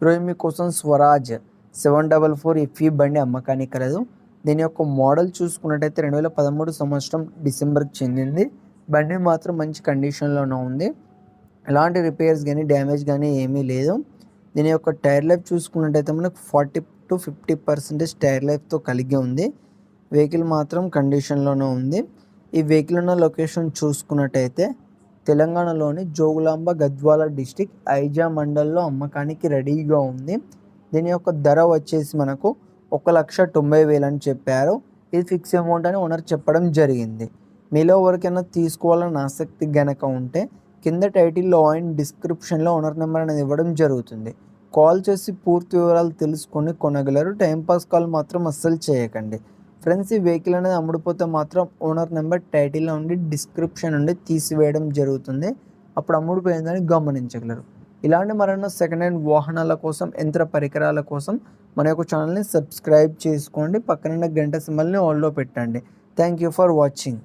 ఈరోజు కోసం Swaraj seven double four FE బండి అమ్మకానికి కలదు దీని యొక్క మోడల్ చూసుకున్నట్టయితే రెండు వేల పదమూడు సంవత్సరం డిసెంబర్కి చెందింది. బండి మాత్రం మంచి కండిషన్లోనే ఉంది. ఎలాంటి రిపేర్స్ కానీ డ్యామేజ్ కానీ ఏమీ లేదు. దీని యొక్క టైర్ లైఫ్ చూసుకున్నట్టయితే మనకు forty to fifty percentage tyre లైఫ్తో కలిగి ఉంది. వెహికల్ మాత్రం కండిషన్లోనే ఉంది. ఈ వెహికల్ ఉన్న లొకేషన్ చూసుకున్నట్టయితే తెలంగాణలోని జోగులాంబ గద్వాల డిస్టిక్ ఐజా మండల్లో అమ్మకానికి రెడీగా ఉంది. దీని యొక్క ధర వచ్చేసి మనకు ఒక లక్ష తొంభై వేలు అని చెప్పారు. ఇది ఫిక్స్ అమౌంట్ అని ఓనర్ చెప్పడం జరిగింది. మీలో ఎవరికైనా తీసుకోవాలని ఆసక్తి గనక ఉంటే కింద టైటిల్లో అండ్ డిస్క్రిప్షన్లో ఓనర్ నెంబర్ అనేది ఇవ్వడం జరుగుతుంది. కాల్ చేసి పూర్తి వివరాలు తెలుసుకొని కొనగలరు. టైంపాస్ కాల్ మాత్రం అస్సలు చేయకండి. ఫ్రెండ్స్ ఈ వెహికల్ అనేది అమ్ముడుపోతే మాత్రం ఓనర్ నెంబర్ టైటిల్లో ఉండి డిస్క్రిప్షన్ ఉండి తీసివేయడం జరుగుతుంది. అప్పుడు అమ్ముడుపోయిందని గమనించగలరు. ఇలాంటి మరెన్నో సెకండ్ హ్యాండ్ వాహనాల కోసం యంత్ర పరికరాల కోసం మన యొక్క ఛానల్ని సబ్స్క్రైబ్ చేసుకోండి. పక్కన గంట సింబల్ని ఆల్లో పెట్టండి. Thank you for watching.